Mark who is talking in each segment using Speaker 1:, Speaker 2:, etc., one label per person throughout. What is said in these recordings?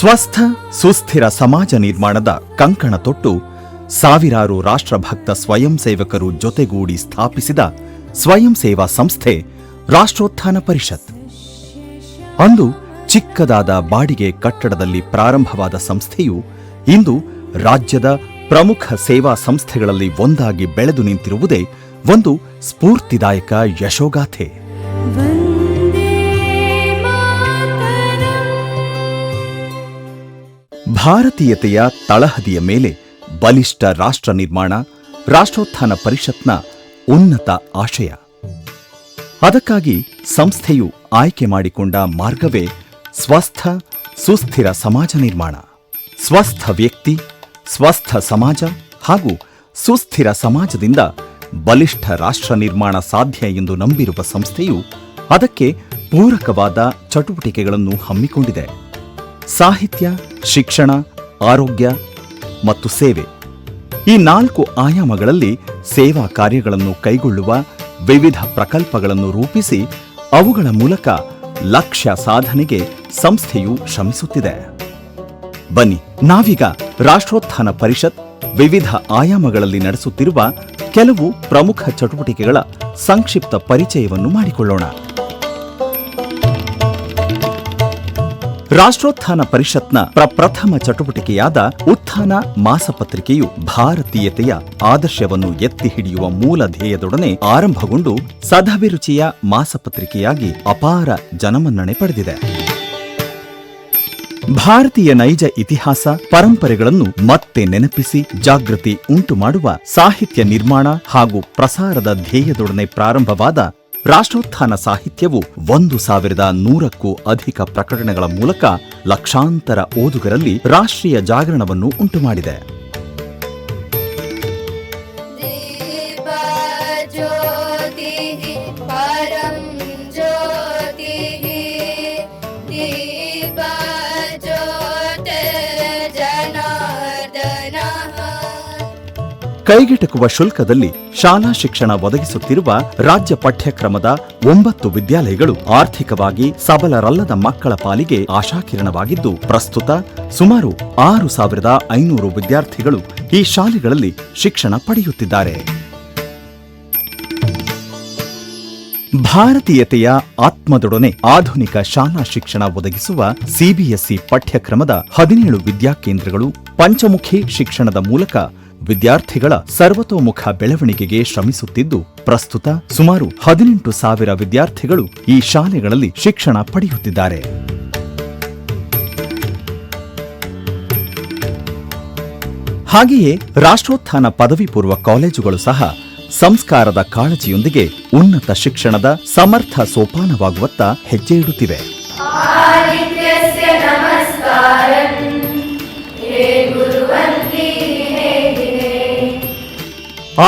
Speaker 1: ಸ್ವಸ್ಥ, ಸುಸ್ಥಿರ ಸಮಾಜ ನಿರ್ಮಾಣದ ಕಂಕಣ ತೊಟ್ಟು ಸಾವಿರಾರು ರಾಷ್ಟ್ರಭಕ್ತ ಸ್ವಯಂ ಸೇವಕರು ಜೊತೆಗೂಡಿ ಸ್ಥಾಪಿಸಿದ ಸ್ವಯಂ ಸೇವಾ ಸಂಸ್ಥೆ ರಾಷ್ಟ್ರೋತ್ಥಾನ ಪರಿಷತ್. ಅಂದು ಚಿಕ್ಕದಾದ ಬಾಡಿಗೆ ಕಟ್ಟಡದಲ್ಲಿ ಪ್ರಾರಂಭವಾದ ಸಂಸ್ಥೆಯು ಇಂದು ರಾಜ್ಯದ ಪ್ರಮುಖ ಸೇವಾ ಸಂಸ್ಥೆಗಳಲ್ಲಿ ಒಂದಾಗಿ ಬೆಳೆದು ನಿಂತಿರುವುದೇ ಒಂದು ಸ್ಫೂರ್ತಿದಾಯಕ ಯಶೋಗಾಥೆ. ಭಾರತೀಯತೆಯ ತಳಹದಿಯ ಮೇಲೆ ಬಲಿಷ್ಠ ರಾಷ್ಟ್ರ ನಿರ್ಮಾಣ, ರಾಷ್ಟ್ರೋತ್ಥಾನ ಪರಿಷತ್ನ ಉನ್ನತ ಆಶಯ. ಅದಕ್ಕಾಗಿ ಸಂಸ್ಥೆಯು ಆಯ್ಕೆ ಮಾಡಿಕೊಂಡ ಮಾರ್ಗವೇ ಸ್ವಸ್ಥ, ಸುಸ್ಥಿರ ಸಮಾಜ ನಿರ್ಮಾಣ. ಸ್ವಸ್ಥ ವ್ಯಕ್ತಿ, ಸ್ವಸ್ಥ ಸಮಾಜ ಹಾಗೂ ಸುಸ್ಥಿರ ಸಮಾಜದಿಂದ ಬಲಿಷ್ಠ ರಾಷ್ಟ್ರ ನಿರ್ಮಾಣ ಸಾಧ್ಯ ಎಂದು ನಂಬಿರುವ ಸಂಸ್ಥೆಯು ಅದಕ್ಕೆ ಪೂರಕವಾದ ಚಟುವಟಿಕೆಗಳನ್ನು ಹಮ್ಮಿಕೊಂಡಿದೆ. ಸಾಹಿತ್ಯ, ಶಿಕ್ಷಣ, ಆರೋಗ್ಯ ಮತ್ತು ಸೇವೆ. ಈ ನಾಲ್ಕು ಆಯಾಮಗಳಲ್ಲಿ ಸೇವಾ ಕಾರ್ಯಗಳನ್ನು ಕೈಗೊಳ್ಳುವ ವಿವಿಧ ಪ್ರಕಲ್ಪಗಳನ್ನು ರೂಪಿಸಿ ಅವುಗಳ ಮೂಲಕ ಲಕ್ಷ್ಯ ಸಾಧನೆಗೆ ಸಂಸ್ಥೆಯು ಶ್ರಮಿಸುತ್ತಿದೆ. ಬನ್ನಿ, ನಾವೀಗ ರಾಷ್ಟ್ರೋತ್ಥಾನ ಪರಿಷತ್ ವಿವಿಧ ಆಯಾಮಗಳಲ್ಲಿ ನಡೆಸುತ್ತಿರುವ ಕೆಲವು ಪ್ರಮುಖ ಚಟುವಟಿಕೆಗಳ ಸಂಕ್ಷಿಪ್ತ ಪರಿಚಯವನ್ನು ಮಾಡಿಕೊಳ್ಳೋಣ. ರಾಷ್ಟ್ರೋತ್ಥಾನ ಪರಿಷತ್ನ ಪ್ರಪ್ರಥಮ ಚಟುವಟಿಕೆಯಾದ ಉತ್ಥಾನ ಮಾಸಪತ್ರಿಕೆಯು ಭಾರತೀಯತೆಯ ಆದರ್ಶವನ್ನು ಎತ್ತಿ ಹಿಡಿಯುವ ಮೂಲ ಧ್ಯೇಯದೊಡನೆ ಆರಂಭಗೊಂಡು ಸದಭಿರುಚಿಯ ಮಾಸಪತ್ರಿಕೆಯಾಗಿ ಅಪಾರ ಜನಮನ್ನಣೆ ಪಡೆದಿದೆ. ಭಾರತೀಯ ನೈಜ ಇತಿಹಾಸ ಪರಂಪರೆಗಳನ್ನು ಮತ್ತೆ ನೆನಪಿಸಿ ಜಾಗೃತಿ ಉಂಟು ಮಾಡುವ ಸಾಹಿತ್ಯ ನಿರ್ಮಾಣ ಹಾಗೂ ಪ್ರಸಾರದ ಧ್ಯೇಯದೊಡನೆ ಪ್ರಾರಂಭವಾದ ರಾಷ್ಟ್ರೋತ್ಥಾನ ಸಾಹಿತ್ಯವು ಒಂದು ಸಾವಿರದ ನೂರಕ್ಕೂ ಅಧಿಕ ಪ್ರಕಟಣೆಗಳ ಮೂಲಕ ಲಕ್ಷಾಂತರ ಓದುಗರಲ್ಲಿ ರಾಷ್ಟ್ರೀಯ ಜಾಗರಣವನ್ನು ಉಂಟುಮಾಡಿದೆ. ಕೈಗೆಟಕುವ ಶುಲ್ಕದಲ್ಲಿ ಶಾಲಾ ಶಿಕ್ಷಣ ಒದಗಿಸುತ್ತಿರುವ ರಾಜ್ಯ ಪಠ್ಯಕ್ರಮದ ಒಂಬತ್ತು ವಿದ್ಯಾಲಯಗಳು ಆರ್ಥಿಕವಾಗಿ ಸಬಲರಲ್ಲದ ಮಕ್ಕಳ ಪಾಲಿಗೆ ಆಶಾಕಿರಣವಾಗಿದ್ದು, ಪ್ರಸ್ತುತ ಸುಮಾರು ಆರು ಸಾವಿರದ ಐನೂರು ವಿದ್ಯಾರ್ಥಿಗಳು ಈ ಶಾಲೆಗಳಲ್ಲಿ ಶಿಕ್ಷಣ ಪಡೆಯುತ್ತಿದ್ದಾರೆ. ಭಾರತೀಯತೆಯ ಆತ್ಮದೊಡನೆ ಆಧುನಿಕ ಶಾಲಾ ಶಿಕ್ಷಣ ಒದಗಿಸುವ ಸಿಬಿಎಸ್ಇ ಪಠ್ಯಕ್ರಮದ ಹದಿನೇಳು ವಿದ್ಯಾಕೇಂದ್ರಗಳು ಪಂಚಮುಖಿ ಶಿಕ್ಷಣದ ಮೂಲಕ ವಿದ್ಯಾರ್ಥಿಗಳ ಸರ್ವತೋಮುಖ ಬೆಳವಣಿಗೆಗೆ ಶ್ರಮಿಸುತ್ತಿದ್ದು, ಪ್ರಸ್ತುತ ಸುಮಾರು ಹದಿನೆಂಟು ಸಾವಿರ ವಿದ್ಯಾರ್ಥಿಗಳು ಈ ಶಾಲೆಗಳಲ್ಲಿ ಶಿಕ್ಷಣ ಪಡೆಯುತ್ತಿದ್ದಾರೆ. ಹಾಗೆಯೇ ರಾಷ್ಟ್ರೋತ್ಥಾನ ಪದವಿ ಪೂರ್ವ ಕಾಲೇಜುಗಳು ಸಹ ಸಂಸ್ಕಾರದ ಕಾಳಜಿಯೊಂದಿಗೆ ಉನ್ನತ ಶಿಕ್ಷಣದ ಸಮರ್ಥ ಸೋಪಾನವಾಗುವತ್ತ ಹೆಜ್ಜೆ ಇಡುತ್ತಿವೆ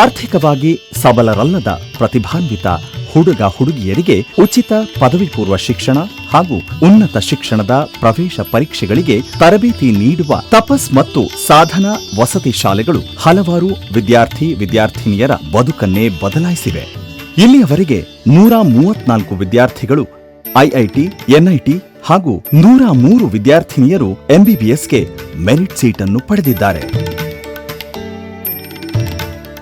Speaker 1: ಆರ್ಥಿಕವಾಗಿ ಸಬಲರಲ್ಲದ ಪ್ರತಿಭಾನ್ವಿತ ಹುಡುಗ ಹುಡುಗಿಯರಿಗೆ ಉಚಿತ ಪದವಿ ಪೂರ್ವ ಶಿಕ್ಷಣ ಹಾಗೂ ಉನ್ನತ ಶಿಕ್ಷಣದ ಪ್ರವೇಶ ಪರೀಕ್ಷೆಗಳಿಗೆ ತರಬೇತಿ ನೀಡುವ ತಪಸ್ ಮತ್ತು ಸಾಧನಾ ವಸತಿ ಶಾಲೆಗಳು ಹಲವಾರು ವಿದ್ಯಾರ್ಥಿ ವಿದ್ಯಾರ್ಥಿನಿಯರ ಬದುಕನ್ನೇ ಬದಲಾಯಿಸಿವೆ. ಇಲ್ಲಿಯವರೆಗೆ ನೂರ ಮೂವತ್ನಾಲ್ಕು ವಿದ್ಯಾರ್ಥಿಗಳು ಐಐಟಿ, ಎನ್ಐಟಿ ಹಾಗೂ ನೂರ ಮೂರು ವಿದ್ಯಾರ್ಥಿನಿಯರು ಎಂಬಿಬಿಎಸ್ಗೆ ಮೆರಿಟ್ ಸೀಟನ್ನು ಪಡೆದಿದ್ದಾರೆ.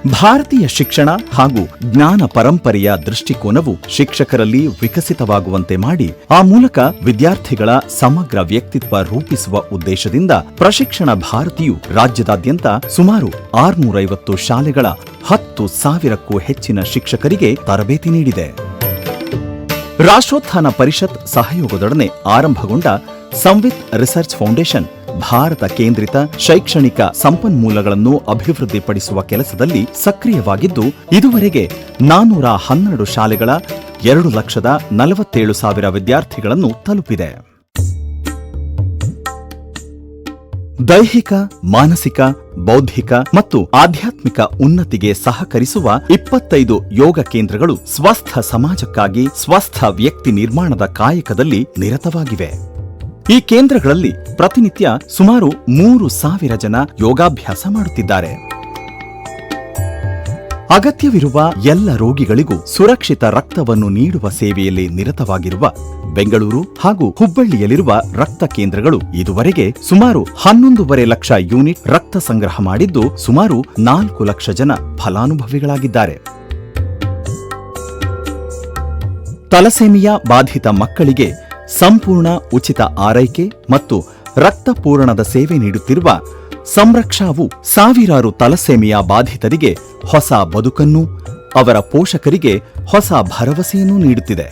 Speaker 1: ಭಾರತೀಯ ಶಿಕ್ಷಣ ಹಾಗೂ ಜ್ಞಾನ ಪರಂಪರೆಯ ದೃಷ್ಟಿಕೋನವು ಶಿಕ್ಷಕರಲ್ಲಿ ವಿಕಸಿತವಾಗುವಂತೆ ಮಾಡಿ, ಆ ಮೂಲಕ ವಿದ್ಯಾರ್ಥಿಗಳ ಸಮಗ್ರ ವ್ಯಕ್ತಿತ್ವ ರೂಪಿಸುವ ಉದ್ದೇಶದಿಂದ ಪ್ರಶಿಕ್ಷಣ ಭಾರತಿಯು ರಾಜ್ಯದಾದ್ಯಂತ ಸುಮಾರು ಆರುನೂರೈವತ್ತು ಶಾಲೆಗಳ ಹತ್ತು ಸಾವಿರಕ್ಕೂ ಹೆಚ್ಚಿನ ಶಿಕ್ಷಕರಿಗೆ ತರಬೇತಿ ನೀಡಿದೆ. ರಾಷ್ಟ್ರೋತ್ಥಾನ ಪರಿಷತ್ ಸಹಯೋಗದೊಡನೆ ಆರಂಭಗೊಂಡ ಸಂವಿತ್ ರಿಸರ್ಚ್ ಫೌಂಡೇಶನ್ ಭಾರತ ಕೇಂದ್ರಿತ ಶೈಕ್ಷಣಿಕ ಸಂಪನ್ಮೂಲಗಳನ್ನು ಅಭಿವೃದ್ಧಿಪಡಿಸುವ ಕೆಲಸದಲ್ಲಿ ಸಕ್ರಿಯವಾಗಿದ್ದು, ಇದುವರೆಗೆ ನಾನೂರ ಹನ್ನೆರಡು ಶಾಲೆಗಳ ಎರಡು ಲಕ್ಷದ ನಲವತ್ತೇಳು ಸಾವಿರ ವಿದ್ಯಾರ್ಥಿಗಳನ್ನು ತಲುಪಿದೆ. ದೈಹಿಕ, ಮಾನಸಿಕ, ಬೌದ್ಧಿಕ ಮತ್ತು ಆಧ್ಯಾತ್ಮಿಕ ಉನ್ನತಿಗೆ ಸಹಕರಿಸುವ ಇಪ್ಪತ್ತೈದು ಯೋಗ ಕೇಂದ್ರಗಳು ಸ್ವಸ್ಥ ಸಮಾಜಕ್ಕಾಗಿ ಸ್ವಸ್ಥ ವ್ಯಕ್ತಿ ನಿರ್ಮಾಣದ ಕಾಯಕದಲ್ಲಿ ನಿರತವಾಗಿವೆ. ಈ ಕೇಂದ್ರಗಳಲ್ಲಿ ಪ್ರತಿನಿತ್ಯ ಸುಮಾರು ಮೂರು ಸಾವಿರ ಜನ ಯೋಗಾಭ್ಯಾಸ ಮಾಡುತ್ತಿದ್ದಾರೆ. ಅಗತ್ಯವಿರುವ ಎಲ್ಲ ರೋಗಿಗಳಿಗೂ ಸುರಕ್ಷಿತ ರಕ್ತವನ್ನು ನೀಡುವ ಸೇವೆಯಲ್ಲಿ ನಿರತವಾಗಿರುವ ಬೆಂಗಳೂರು ಹಾಗೂ ಹುಬ್ಬಳ್ಳಿಯಲ್ಲಿರುವ ರಕ್ತ ಕೇಂದ್ರಗಳು ಇದುವರೆಗೆ ಸುಮಾರು ಹನ್ನೊಂದೂವರೆ ಲಕ್ಷ ಯೂನಿಟ್ ರಕ್ತ ಸಂಗ್ರಹ ಮಾಡಿದ್ದು ಸುಮಾರು ನಾಲ್ಕು ಲಕ್ಷ ಜನ ಫಲಾನುಭವಿಗಳಾಗಿದ್ದಾರೆ. ತಲಸೇಮಿಯಾ ಬಾಧಿತ ಮಕ್ಕಳಿಗೆ ಸಂಪೂರ್ಣ ಉಚಿತ ಆರೈಕೆ ಮತ್ತು ರಕ್ತಪೂರಣದ ಸೇವೆ ನೀಡುತ್ತಿರುವ ಸಂರಕ್ಷಾವು ಸಾವಿರಾರು ತಲಸೇಮಿಯಾ ಬಾಧಿತರಿಗೆ ಹೊಸ ಬದುಕನ್ನು, ಅವರ ಪೋಷಕರಿಗೆ ಹೊಸ ಭರವಸೆಯನ್ನು ನೀಡುತ್ತಿದೆ.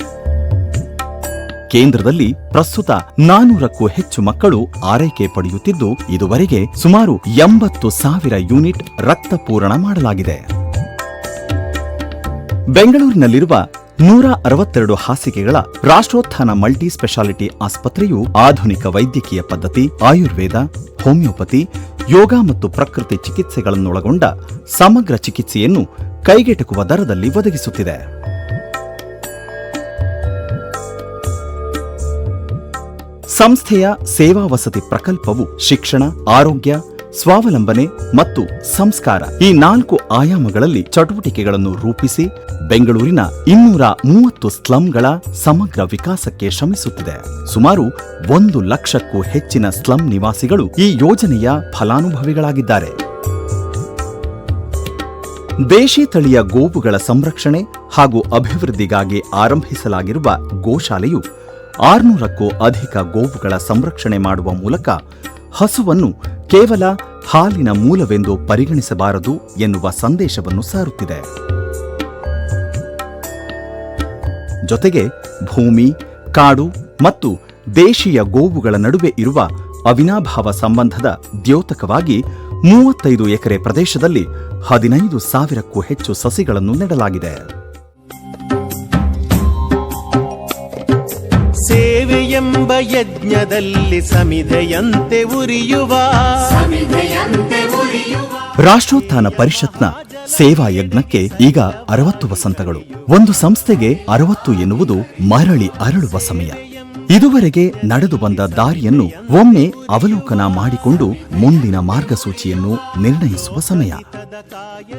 Speaker 1: ಕೇಂದ್ರದಲ್ಲಿ ಪ್ರಸ್ತುತ ನಾನೂರಕ್ಕೂ ಹೆಚ್ಚು ಮಕ್ಕಳು ಆರೈಕೆ ಪಡೆಯುತ್ತಿದ್ದು, ಇದುವರೆಗೆ ಸುಮಾರು ಎಂಬತ್ತು ಸಾವಿರ ಯೂನಿಟ್ ರಕ್ತಪೂರಣ ಮಾಡಲಾಗಿದೆ. ಬೆಂಗಳೂರಿನಲ್ಲಿರುವ ನೂರ ಅರವತ್ತೆರಡು ಹಾಸಿಗೆಗಳ ರಾಷ್ಟ್ರೋತ್ಥಾನ ಮಲ್ಟಿ ಸ್ಪೆಷಾಲಿಟಿ ಆಸ್ಪತ್ರೆಯು ಆಧುನಿಕ ವೈದ್ಯಕೀಯ ಪದ್ಧತಿ, ಆಯುರ್ವೇದ, ಹೋಮಿಯೋಪತಿ, ಯೋಗ ಮತ್ತು ಪ್ರಕೃತಿ ಚಿಕಿತ್ಸೆಗಳನ್ನೊಳಗೊಂಡ ಸಮಗ್ರ ಚಿಕಿತ್ಸೆಯನ್ನು ಕೈಗೆಟುಕುವ ದರದಲ್ಲಿ ಒದಗಿಸುತ್ತಿದೆ. ಸಂಸ್ಥೆಯ ಸೇವಾ ವಸತಿ ಪ್ರಕಲ್ಪವು ಶಿಕ್ಷಣ, ಆರೋಗ್ಯ ಸ್ವಾವಲಂಬನೆ ಮತ್ತು ಸಂಸ್ಕಾರ ಈ ನಾಲ್ಕು ಆಯಾಮಗಳಲ್ಲಿ ಚಟುವಟಿಕೆಗಳನ್ನು ರೂಪಿಸಿ ಬೆಂಗಳೂರಿನ ಇನ್ನೂರ ಮೂವತ್ತು ಸ್ಲಂಗಳ ಸಮಗ್ರ ವಿಕಾಸಕ್ಕೆ ಶ್ರಮಿಸುತ್ತಿದೆ. ಸುಮಾರು ಒಂದು ಲಕ್ಷಕ್ಕೂ ಹೆಚ್ಚಿನ ಸ್ಲಂ ನಿವಾಸಿಗಳು ಈ ಯೋಜನೆಯ ಫಲಾನುಭವಿಗಳಾಗಿದ್ದಾರೆ. ದೇಶಿ ತಳಿಯ ಗೋವುಗಳ ಸಂರಕ್ಷಣೆ ಹಾಗೂ ಅಭಿವೃದ್ಧಿಗಾಗಿ ಆರಂಭಿಸಲಾಗಿರುವ ಗೋಶಾಲೆಯು ಆರ್ನೂರಕ್ಕೂ ಅಧಿಕ ಗೋವುಗಳ ಸಂರಕ್ಷಣೆ ಮಾಡುವ ಮೂಲಕ ಹಸುವನ್ನು ಕೇವಲ ಹಾಲಿನ ಮೂಲವೆಂದು ಪರಿಗಣಿಸಬಾರದು ಎನ್ನುವ ಸಂದೇಶವನ್ನು ಸಾರುತ್ತಿದೆ. ಜೊತೆಗೆ ಭೂಮಿ, ಕಾಡು ಮತ್ತು ದೇಶೀಯ ಗೋವುಗಳ ನಡುವೆ ಇರುವ ಅವಿನಾಭಾವ ಸಂಬಂಧದ ದ್ಯೋತಕವಾಗಿ ಮೂವತ್ತೈದು ಎಕರೆ ಪ್ರದೇಶದಲ್ಲಿ ಹದಿನೈದು ಸಾವಿರಕ್ಕೂ ಹೆಚ್ಚು ಸಸಿಗಳನ್ನು ನೆಡಲಾಗಿದೆ.
Speaker 2: ಸೇವೆಯೆಂಬ ಯಜ್ಞದಲ್ಲಿ ಸಮಿಧೆಯಂತೆ ಉರಿಯುವ.
Speaker 1: ರಾಷ್ಟ್ರೋತ್ಥಾನ ಪರಿಷತ್ನ ಸೇವಾ ಯಜ್ಞಕ್ಕೆ ಈಗ ಅರವತ್ತು ವಸಂತಗಳು. ಒಂದು ಸಂಸ್ಥೆಗೆ ಅರವತ್ತು ಎನ್ನುವುದು ಮರಳಿ ಅರಳುವ ಸಮಯ. ಇದುವರೆಗೆ ನಡೆದು ಬಂದ ದಾರಿಯನ್ನು ಒಮ್ಮೆ ಅವಲೋಕನ ಮಾಡಿಕೊಂಡು ಮುಂದಿನ ಮಾರ್ಗಸೂಚಿಯನ್ನು ನಿರ್ಣಯಿಸುವ ಸಮಯ.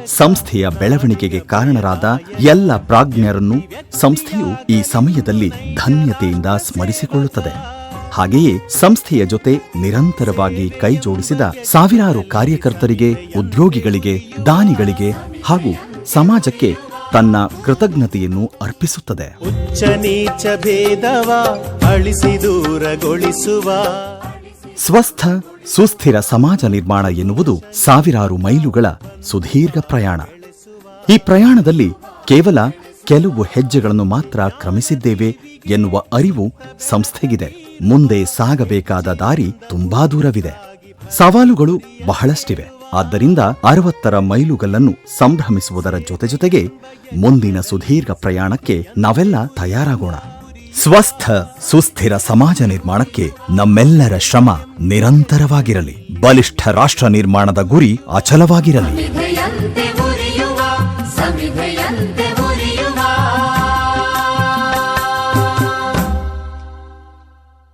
Speaker 1: ಸಂಸ್ಥೆಯ ಬೆಳವಣಿಗೆಗೆ ಕಾರಣರಾದ ಎಲ್ಲ ಪ್ರಾಜ್ಞರನ್ನು ಸಂಸ್ಥೆಯು ಈ ಸಮಯದಲ್ಲಿ ಧನ್ಯತೆಯಿಂದ ಸ್ಮರಿಸಿಕೊಳ್ಳುತ್ತದೆ. ಹಾಗೆಯೇ ಸಂಸ್ಥೆಯ ಜೊತೆ ನಿರಂತರವಾಗಿ ಕೈ ಜೋಡಿಸಿದ ಸಾವಿರಾರು ಕಾರ್ಯಕರ್ತರಿಗೆ, ಉದ್ಯೋಗಿಗಳಿಗೆ, ದಾನಿಗಳಿಗೆ ಹಾಗೂ ಸಮಾಜಕ್ಕೆ ತನ್ನ ಕೃತಜ್ಞತೆಯನ್ನು ಅರ್ಪಿಸುತ್ತದೆ.
Speaker 2: ಉಚ್ಚ ನೀಚ ಭೇದವ ಅಳಿಸಿ ದೂರಗೊಳಿಸುವ.
Speaker 1: ಸ್ವಸ್ಥ ಸುಸ್ಥಿರ ಸಮಾಜ ನಿರ್ಮಾಣ ಎನ್ನುವುದು ಸಾವಿರಾರು ಮೈಲುಗಳ ಸುದೀರ್ಘ ಪ್ರಯಾಣ. ಈ ಪ್ರಯಾಣದಲ್ಲಿ ಕೇವಲ ಕೆಲವು ಹೆಜ್ಜೆಗಳನ್ನು ಮಾತ್ರ ಕ್ರಮಿಸಿದ್ದೇವೆ ಎನ್ನುವ ಅರಿವು ಸಂಸ್ಥೆಗಿದೆ. ಮುಂದೆ ಸಾಗಬೇಕಾದ ದಾರಿ ತುಂಬಾ ದೂರವಿದೆ. ಸವಾಲುಗಳು ಬಹಳಷ್ಟಿವೆ. ಆದ್ದರಿಂದ ಅರವತ್ತರ ಮೈಲುಗಲ್ಲನ್ನು ಸಂಭ್ರಮಿಸುವುದರ ಜೊತೆ ಜೊತೆಗೆ ಮುಂದಿನ ಸುದೀರ್ಘ ಪ್ರಯಾಣಕ್ಕೆ ನಾವೆಲ್ಲ ತಯಾರಾಗೋಣ. ಸ್ವಸ್ಥ, ಸುಸ್ಥಿರ ಸಮಾಜ ನಿರ್ಮಾಣಕ್ಕೆ ನಮ್ಮೆಲ್ಲರ ಶ್ರಮ ನಿರಂತರವಾಗಿರಲಿ. ಬಲಿಷ್ಠ ರಾಷ್ಟ್ರ ನಿರ್ಮಾಣದ ಗುರಿ ಅಚಲವಾಗಿರಲಿ.